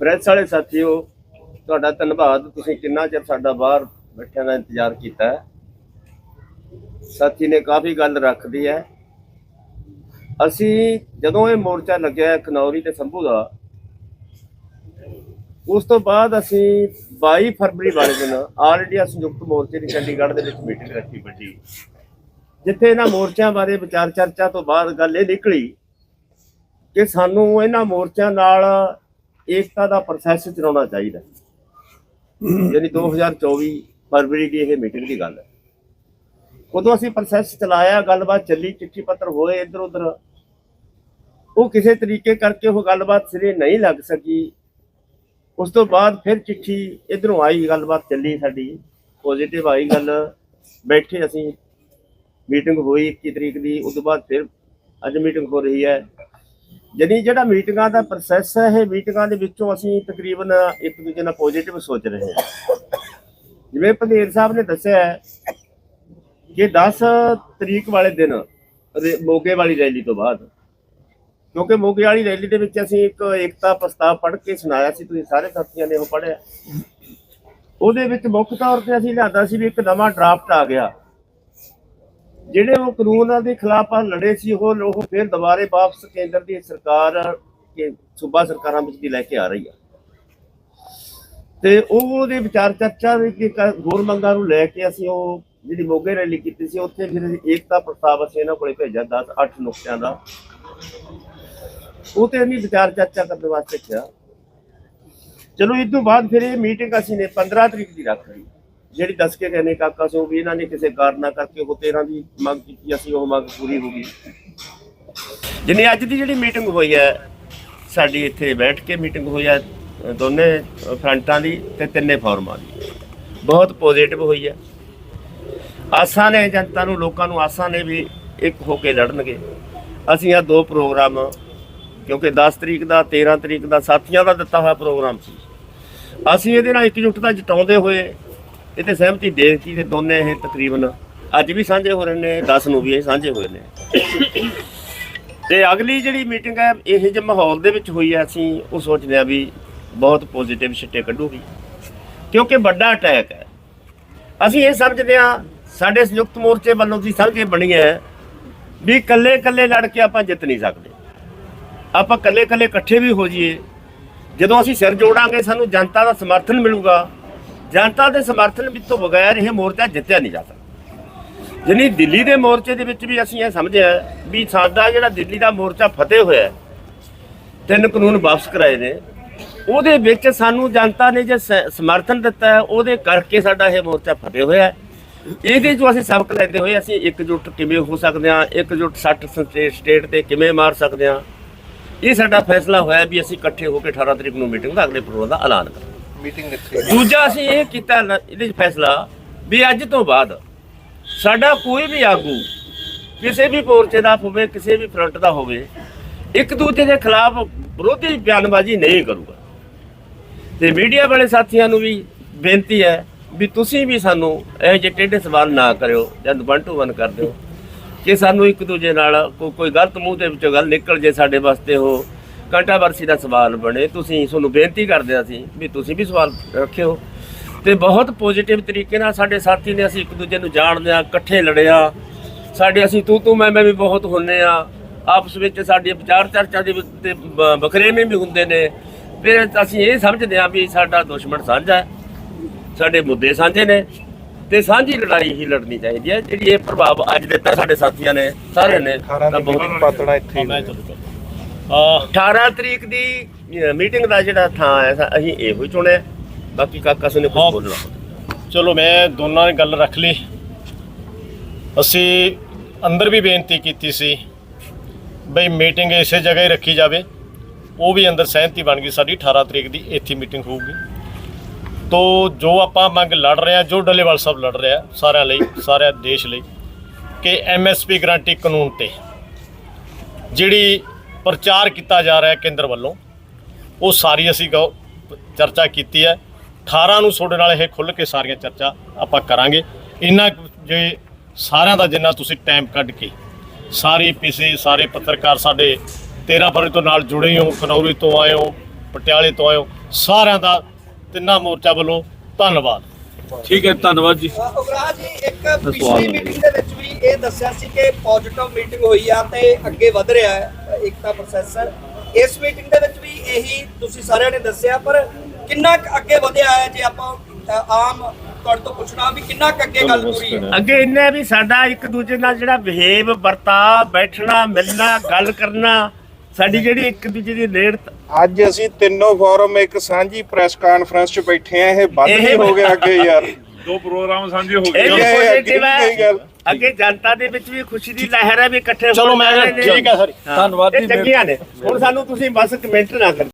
Press ਵਾਲੇ ਸਾਥੀਓ, ਤੁਹਾਡਾ ਧੰਨਵਾਦ। ਤੁਸੀਂ ਕਿੰਨਾ ਚਿਰ ਸਾਡਾ ਬਾਹਰ ਬੈਠਿਆਂ ਦਾ ਇੰਤਜ਼ਾਰ ਕੀਤਾ ਸਾਥੀ ਨੇ ਕਾਫੀ ਗੱਲ ਰੱਖਦੀ ਹੈ। ਅਸੀਂ ਜਦੋਂ ਇਹ ਮੋਰਚਾ ਲੱਗਿਆ ਖਨੌਰੀ ਤੇ ਸੰਭੂ ਦਾ, ਉਸ ਤੋਂ ਬਾਅਦ ਅਸੀਂ 22 ਫਰਵਰੀ ਵਾਲੇ ਦਿਨ ਆਲ ਇੰਡੀਆ ਸੰਯੁਕਤ ਮੋਰਚੇ ਦੀ ਚੰਡੀਗੜ੍ਹ ਦੇ ਵਿੱਚ ਮੀਟਿੰਗ ਰੱਖੀ ਵੱਡੀ। ਜਿੱਥੇ ਇਹਨਾਂ ਮੋਰਚਿਆਂ ਬਾਰੇ ਵਿਚਾਰ ਚਰਚਾ ਤੋਂ ਬਾਅਦ ਗੱਲ ਇਹ ਨਿਕਲੀ ਕਿ ਸਾਨੂੰ ਇਹਨਾਂ ਮੋਰਚਿਆਂ ਨਾਲ ਏਕਤਾ ਦਾ ਪ੍ਰੋਸੈਸ ਚਲਾਉਣਾ ਚਾਹੀਦਾ ਯਾਨੀ 2024 ਫਰਵਰੀ ਦੀ ਇਹ ਮੀਟਿੰਗ ਦੀ ਗੱਲ ਹੈ। ਉਦੋਂ ਅਸੀਂ ਪ੍ਰੋਸੈਸ ਚਲਾਇਆ, ਗੱਲਬਾਤ ਚੱਲੀ, ਚਿੱਠੀ ਪੱਤਰ ਹੋਏ ਇੱਧਰ ਉੱਧਰ। ਉਹ ਕਿਸੇ ਤਰੀਕੇ ਕਰਕੇ ਉਹ ਗੱਲਬਾਤ ਸਿਰੇ ਨਹੀਂ ਲੱਗ ਸਕੀ। ਉਸ ਤੋਂ ਬਾਅਦ ਫਿਰ ਚਿੱਠੀ ਇਧਰੋਂ ਆਈ, ਗੱਲਬਾਤ ਚੱਲੀ ਸਾਡੀ। ਪੋਜ਼ਿਟਿਵ ਆਈ ਗੱਲ। ਬੈਠੇ ਅਸੀਂ। ਮੀਟਿੰਗ ਹੋਈ 21 ਤਰੀਕ ਦੀ। ਉਸ ਤੋਂ ਬਾਅਦ ਫਿਰ ਅੱਜ ਮੀਟਿੰਗ ਹੋ ਰਹੀ ਹੈ। ਜਾਣੀ ਜਿਹੜਾ ਮੀਟਿੰਗਾਂ ਦਾ ਪ੍ਰੋਸੈਸ ਹੈ, ਇਹ ਮੀਟਿੰਗਾਂ ਦੇ ਵਿੱਚੋਂ ਅਸੀਂ ਤਕਰੀਬਨ ਇੱਕ ਦੂਜੇ ਨਾਲ ਪੋਜ਼ਿਟਿਵ ਸੋਚ ਰਹੇ ਹਾਂ। ਜਿਵੇਂ ਪੰਧੇਰ ਸਾਹਿਬ ਨੇ ਦੱਸਿਆ ਕਿ 10 ਤਰੀਕ ਵਾਲੇ ਦਿਨ ਮੋਗੇ ਵਾਲੀ ਰੈਲੀ ਤੋਂ ਬਾਅਦ, ਕਿਉਂਕਿ ਮੋਗੇ ਵਾਲੀ ਰੈਲੀ ਦੇ ਵਿੱਚ ਅਸੀਂ ਇੱਕ ਏਕਤਾ ਪ੍ਰਸਤਾਵ ਪੜ੍ਹ ਕੇ ਸੁਣਾਇਆ ਸੀ, ਤੁਸੀਂ ਸਾਰੇ ਸਾਥੀਆਂ ਨੇ ਉਹ ਪੜ੍ਹਿਆ। ਉਹਦੇ ਵਿੱਚ ਮੁੱਖ ਤੌਰ ਤੇ ਅਸੀਂ ਲਿਆਂਦਾ ਸੀ ਵੀ ਇੱਕ ਨਵਾਂ ਡਰਾਫਟ ਆ ਗਿਆ। ਜਿਹੜੇ ਉਹ ਕਾਨੂੰਨਾਂ ਦੇ ਖਿਲਾਫ ਲੜੇ ਸੀ ਉਹ ਉਹ ਫਿਰ ਦੁਬਾਰੇ ਵਾਪਸ ਕੇਂਦਰ ਦੀ ਸਰਕਾਰ ਕੇ ਸੂਬਾ ਸਰਕਾਰਾਂ ਵਿੱਚ ਦੀ ਲੈ ਕੇ ਆ ਰਹੀ ਆ। ਤੇ ਉਹ ਉਹਦੇ ਵਿਚਾਰ ਚਰਚਾ ਦੇ ਹੋਰ ਮੰਗਾਂ ਨੂੰ ਲੈ ਕੇ ਅਸੀਂ ਉਹ ਜਿਹੜੀ ਮੋਗੇ ਰੈਲੀ ਕੀਤੀ ਸੀ, ਉੱਥੇ ਫਿਰ ਏਕਤਾ ਪ੍ਰਸਤਾਵ ਅਸੀਂ ਇਹਨਾਂ ਕੋਲੇ ਭੇਜਿਆ 10 8 ਨੁਕਤਿਆਂ ਦਾ। ਉਹ ਤੇ ਨਹੀਂ ਵਿਚਾਰ ਚਰਚਾ ਕਰਨ ਵਾਸਤੇ ਕਿਹਾ। ਚਲੋ, ਇਸ ਤੋਂ ਬਾਅਦ ਫਿਰ ਇਹ ਮੀਟਿੰਗ ਅਸੀਂ ਨੇ 15 ਤਰੀਕ ਦੀ ਰੱਖ ਲਈ। ਜਿਹੜੀ ਦੱਸ ਕੇ ਗਏ ਨੇ ਕਾਕਾ ਸੋ ਵੀ ਇਹਨਾਂ ਨੇ ਕਿਸੇ ਕਾਰਨਾ ਕਰਕੇ ਉਹ 13 ਦੀ ਮੰਗ ਕੀਤੀ, ਅਸੀਂ ਉਹ ਮੰਗ ਪੂਰੀ ਹੋ ਗਈ। ਜਿੰਨੀ ਅੱਜ ਦੀ ਜਿਹੜੀ ਮੀਟਿੰਗ ਹੋਈ ਹੈ, ਸਾਡੀ ਇੱਥੇ ਬੈਠ ਕੇ ਮੀਟਿੰਗ ਹੋਈ ਹੈ, ਦੋਨੇ ਫਰੰਟਾਂ ਦੀ ਤੇ ਤਿੰਨੇ ਫੋਰਮਾਂ ਦੀ। ਬਹੁਤ ਪੋਜ਼ਿਟਿਵ ਹੋਈ ਹੈ। ਆਸਾਂ ਨੇ ਜਨਤਾ ਨੂੰ, ਲੋਕਾਂ ਨੂੰ ਆਸਾਂ ਨੇ ਵੀ ਇੱਕ ਹੋ ਕੇ ਲੜਨਗੇ। ਅਸੀਂ ਆ ਦੋ ਪ੍ਰੋਗਰਾਮ, ਕਿਉਂਕਿ 10 ਤਰੀਕ ਦਾ 13 ਤਰੀਕ ਦਾ ਸਾਥੀਆਂ ਦਾ ਦਿੱਤਾ ਹੋਇਆ ਪ੍ਰੋਗਰਾਮ ਸੀ। ਅਸੀਂ ਇਹਦੇ ਨਾਲ ਇਕਜੁੱਟਤਾ ਜਤਾਉਂਦੇ ਹੋਏ ਇਹ ਇਹਤੇ ਸਹਿਮਤੀ ਦੇ ਦਿੱਤੀ ਤੇ ਦੋਨੇ ਇਹ ਤਕਰੀਬਨ ਅੱਜ ਵੀ ਸਾਂਝੇ ਹੋ ਰਹੇ ਨੇ 10 ਨੂੰ ਵੀ ਇਹ ਸਾਂਝੇ ਹੋਏ ਨੇ। ਤੇ ਅਗਲੀ ਜਿਹੜੀ ਮੀਟਿੰਗ ਹੈ, ਇਹ ਜਿਹੇ ਮਾਹੌਲ ਦੇ ਵਿੱਚ ਹੋਈ ਹੈ, ਅਸੀਂ ਉਹ ਸੋਚਦੇ ਆ ਵੀ ਬਹੁਤ ਪੋਜ਼ਿਟਿਵ ਛਿੱਟੇ ਕੱਢੂਗੀ। ਕਿਉਂਕਿ ਵੱਡਾ ਅਟੈਕ ਹੈ। ਅਸੀਂ ਇਹ ਸਮਝਦੇ ਆ ਸਾਡੇ ਸੰਯੁਕਤ ਮੋਰਚੇ ਵੱਲੋਂ ਦੀ ਸਮਝ ਇਹ ਬਣੀ ਹੈ ਵੀ ਇਕੱਲੇ ਇਕੱਲੇ ਲੜ ਕੇ ਆਪਾਂ ਜਿੱਤ ਨਹੀਂ ਸਕਦੇ। ਆਪਾਂ ਇਕੱਲੇ ਇਕੱਲੇ ਇਕੱਠੇ ਵੀ ਹੋ ਜਾਈਏ। ਜਦੋਂ ਅਸੀਂ ਸਿਰ ਜੋੜਾਂਗੇ, ਸਾਨੂੰ ਜਨਤਾ ਦਾ ਸਮਰਥਨ ਮਿਲੂਗਾ। ਜਨਤਾ ਦੇ ਸਮਰਥਨ ਵਿੱਚ ਤੋਂ ਬਗੈਰ ਇਹ ਮੋਰਚਾ ਜਿੱਤਿਆ ਨਹੀਂ ਜਾ ਸਕਦਾ। ਜਾਣੀ ਦਿੱਲੀ ਦੇ ਮੋਰਚੇ ਦੇ ਵਿੱਚ ਵੀ ਅਸੀਂ ਇਹ ਸਮਝਿਆ ਵੀ ਸਾਡਾ ਜਿਹੜਾ ਦਿੱਲੀ ਦਾ ਮੋਰਚਾ ਫਤਿਹ ਹੋਇਆ ਤਿੰਨ ਕਾਨੂੰਨ ਵਾਪਸ ਕਰਾਏ ਨੇ, ਉਹਦੇ ਵਿੱਚ ਸਾਨੂੰ ਜਨਤਾ ਨੇ ਜੇ ਸ- ਸਮਰਥਨ ਦਿੱਤਾ ਹੈ, ਉਹਦੇ ਕਰਕੇ ਸਾਡਾ ਇਹ ਮੋਰਚਾ ਫਤਿਹ ਹੋਇਆ ਇਹਦੇ ਚੋਂ ਅਸੀਂ ਸਬਕ ਲੈਂਦੇ ਹੋਏ ਅਸੀਂ ਇਕਜੁੱਟ ਕਿਵੇਂ ਹੋ ਸਕਦੇ ਹਾਂ, ਇਕਜੁੱਟ 60 ਸਟੇ- ਸਟੇਟ ਤੇ ਕਿਵੇਂ ਮਾਰ ਸਕਦੇ ਹਾਂ। ਇਹ ਸਾਡਾ ਫੈਸਲਾ ਹੋਇਆ ਵੀ ਅਸੀਂ ਇਕੱਠੇ ਹੋ ਕੇ 18 ਤਰੀਕ ਨੂੰ ਮੀਟਿੰਗ ਦਾ ਅਗਲੇ ਪ੍ਰੋਗਰਾਮ ਦਾ ਐਲਾਨ ਕਰਾਂਗੇ। ਮੀਟਿੰਗ ਕਿੱਥੇ ਦੂਜਾ ਅਸੀਂ ਇਹ ਕੀਤਾ ਲ- ਇਹਦੇ 'ਚ ਫੈਸਲਾ ਵੀ ਅੱਜ ਤੋਂ ਬਾਅਦ ਸਾਡਾ ਕੋਈ ਵੀ ਆਗੂ ਕਿਸੇ ਵੀ ਮੋਰਚੇ ਦਾ ਹੋਵੇ, ਕਿਸੇ ਵੀ ਫਰੰਟ ਦਾ ਹੋਵੇ, ਇੱਕ ਦੂਜੇ ਦੇ ਖਿਲਾਫ ਵਿਰੋਧੀ ਬਿਆਨਬਾਜ਼ੀ ਨਹੀਂ ਕਰੂਗਾ। ਤੇ ਮੀਡੀਆ ਵਾਲੇ ਸਾਥੀਆਂ ਨੂੰ ਵੀ ਬੇਨਤੀ ਹੈ ਵੀ ਤੁਸੀਂ ਵੀ ਸਾਨੂੰ ਇਹ ਜਿਹੇ ਟੇਢੇ ਸਵਾਲ ਨਾ ਕਰਿਓ ਜਦ ਵਨ ਟੂ ਵਨ ਕਰ ਦਿਓ ਕਿ ਸਾਨੂੰ ਇੱਕ ਦੂਜੇ ਨਾਲ ਕੋ- ਕੋਈ ਗਲਤ ਮੂੰਹ ਦੇ ਵਿੱਚੋਂ ਗੱਲ ਨਿਕਲ ਜੇ ਸਾਡੇ ਵਾਸਤੇ ਉਹ ਕੰਟਰੋਵਰਸੀ ਦਾ ਸਵਾਲ ਬਣੇ ਤੁਸੀਂ ਤੁਹਾਨੂੰ ਬੇਨਤੀ ਕਰਦੇ ਹਾਂ ਅਸੀਂ ਵੀ ਤੁਸੀਂ ਵੀ ਸਵਾਲ ਰੱਖਿਓ। ਤੇ ਬਹੁਤ ਪੋਜ਼ਿਟਿਵ ਤਰੀਕੇ ਨਾਲ ਸਾਡੇ ਸਾਥੀ ਨੇ ਅਸੀਂ ਇੱਕ ਦੂਜੇ ਨੂੰ ਜਾਣਦੇ ਆ ਇਕੱਠੇ ਲੜਿਆ ਸਾਡੇ ਅਸੀਂ ਤੂੰ ਤੂੰ ਮੈਂ ਮੈਂ ਵੀ ਬਹੁਤ ਹੁੰਨੇ ਆ ਆਪਸ ਵਿੱਚ ਸਾਡੀ ਵਿਚਾਰ ਚਰਚਾ ਦੇ ਵਿੱਚ ਤੇ ਬ- ਵਖਰੇਵੇਂ ਵੀ ਹੁੰਦੇ ਨੇ। ਫਿਰ ਅਸੀਂ ਇਹ ਸਮਝਦੇ ਆ ਵੀ ਸਾਡਾ ਦੁਸ਼ਮਣ ਸਾਂਝਾ ਹੈ। ਸਾਡੇ ਮੁੱਦੇ ਸਾਂਝੇ ਨੇ ਤੇ ਸਾਂਝੀ ਲੜਾਈ ਹੀ ਲੜਨੀ ਚਾਹੀਦੀ ਹੈ। ਜਿਹੜੀ ਇਹ ਪ੍ਰਭਾਵ ਅੱਜ ਦਿੱਤਾ ਸਾਡੇ ਸਾਥੀਆਂ ਨੇ ਸਾਰਿਆਂ ਨੇ 18 ਤਾਂ ਬਹੁਤ ਪਾਤੜਾ ਇੱਥੇ 18 ਤਰੀਕ ਦੀ ਮੀਟਿੰਗ ਦਾ ਜਿਹੜਾ ਥਾਂ ਹੈ ਅਸੀਂ ਇਹੋ ਹੀ ਚੁਣਿਆ ਬਾਕੀ ਕਾਕਾ ਸੁਨੇ ਕੁਝ। ਬੋਲਣਾ ਚਲੋ ਮੈਂ ਦੋਨਾਂ ਨੇ ਗੱਲ ਰੱਖ ਲਈ। ਅਸੀਂ ਅੰਦਰ ਵੀ ਬੇਨਤੀ ਕੀਤੀ ਸੀ ਬਈ ਮੀਟਿੰਗ ਇਸੇ ਜਗ੍ਹਾ ਹੀ ਰੱਖੀ ਜਾਵੇ। ਉਹ ਵੀ ਅੰਦਰ ਸਹਿਮਤੀ ਬਣ ਗਈ ਸਾਡੀ 18 ਤਰੀਕ ਦੀ ਇੱਥੇ ਮੀਟਿੰਗ ਹੋਊਗੀ। ਤੋ ਜੋ ਆਪਾਂ ਮੰਗ ਲੜ ਰਹੇ ਆ ਜੋ ਡੱਲੇਵਾਲ ਸਾਹਿਬ ਲੜ ਰਿਹਾ ਸਾਰਿਆਂ ਲਈ ਸਾਰੇ ਦੇਸ਼ ਲਈ ਕਿ ਐਮਐਸਪੀ ਗਰੰਟੀ ਕਾਨੂੰਨ ਤੇ ਜਿਹੜੀ ਪ੍ਰਚਾਰ ਕੀਤਾ ਜਾ ਰਿਹਾ ਕੇਂਦਰ ਵੱਲੋਂ। ਉਹ ਸਾਰੀ ਅਸੀਂ ਗੌ- ਚਰਚਾ ਕੀਤੀ ਹੈ। 18 ਨੂੰ ਤੁਹਾਡੇ ਨਾਲ ਇਹ ਖੁੱਲ ਕੇ ਸਾਰੀਆਂ ਚਰਚਾ ਆਪਾਂ ਕਰਾਂਗੇ। ਇੰਨਾ ਜੇ ਸਾਰਿਆਂ ਦਾ ਜਿੰਨਾ ਤੁਸੀਂ ਟਾਈਮ ਕੱਢ ਕੇ ਸਾਰੇ ਪਿਛੇ ਸਾਰੇ ਪੱਤਰਕਾਰ ਸਾਡੇ 13 ਫਰਵਰੀ ਤੋਂ ਨਾਲ ਜੁੜੇ ਹੋ, ਖਨੌਰੀ ਤੋਂ ਆਏ ਹੋ, ਪਟਿਆਲੇ ਤੋਂ ਆਏ ਹੋ, ਸਾਰਿਆਂ ਦਾ ਤਿੰਨਾਂ ਮੋਰਚਾ ਵੱਲੋਂ ਧੰਨਵਾਦ। ਠੀਕ ਹੈ ਧੰਨਵਾਦ ਜੀ। ਉਗਰਾ ਜੀ ਇੱਕ ਪਿਛਲੀ ਮੀਟਿੰਗ ਦੇ ਵਿੱਚ ਵੀ ਇਹ ਦੱਸਿਆ ਸੀ ਕਿ ਪੋਜ਼ਿਟਿਵ ਮੀਟਿੰਗ ਹੋਈ ਆ ਤੇ ਅੱਗੇ ਵਧ ਰਿਹਾ ਹੈ ਏਕਤਾ ਪ੍ਰੋਸੈਸਰ ਇਸ ਮੀਟਿੰਗ ਦੇ ਵਿੱਚ ਵੀ ਇਹੀ ਤੁਸੀਂ ਸਾਰਿਆਂ ਨੇ ਦੱਸਿਆ ਪਰ ਕਿੰਨਾ ਕੁ ਅੱਗੇ ਵਧਿਆ ਹੈ ਜੇ ਆਪਾਂ ਆਮ ਤੁਹਾਡੇ ਤੋਂ ਪੁੱਛਣਾ ਵੀ ਕਿੰਨਾ ਕੁ ਅੱਗੇ ਗੱਲ ਪੂਰੀ ਹੈ? ਅੱਗੇ ਇੰਨਾ ਵੀ ਸਾਡਾ ਇੱਕ ਦੂਜੇ ਨਾਲ ਜਿਹੜਾ ਬਿਹੇਵ ਵਰਤਾ ਬੈਠਣਾ ਮਿਲਣਾ ਗੱਲ ਕਰਨਾ ਸਾਡੀ ਜਿਹੜੀ ਇੱਕ ਦੂਜੇ ਦੀ ਨੇੜਤ ਅੱਜ ਅਸੀਂ ਤਿੰਨੋਂ ਫੋਰਮ ਇੱਕ ਸਾਂਝੀ ਪ੍ਰੈਸ ਕਾਨਫਰੰਸ 'ਚ ਬੈਠੇ ਆ ਇਹ ਵੱਧ ਨਹੀਂ ਹੋ ਗਿਆ ਅੱਗੇ ਯਾਰ। ਦੋ ਪ੍ਰੋਗਰਾਮ ਸਾਂਝੇ ਹੋ ਇਹ ਗਏ ਵੀ ਇਹ ਪੋਜ਼ਿਟਿਵ। ਹੈ ਅੱਗੇ ਜਨਤਾ ਦੇ ਵਿੱਚ ਵੀ ਖੁਸ਼ੀ ਦੀ ਲਹਿਰ ਹੈ ਵੀ ਇਕੱਠੇ ਚਲੋ ਮੈਂ। ਠੀਕ ਹੈ। ਸਰ ਧੰਨਵਾਦ ਜੀ, ਚੰਗੀਆਂ ਨੇ। ਹੁਣ ਸਾਨੂੰ ਤੁਸੀਂ ਬਸ ਕਮੈਂਟ ਨਾ ਕਰੋ।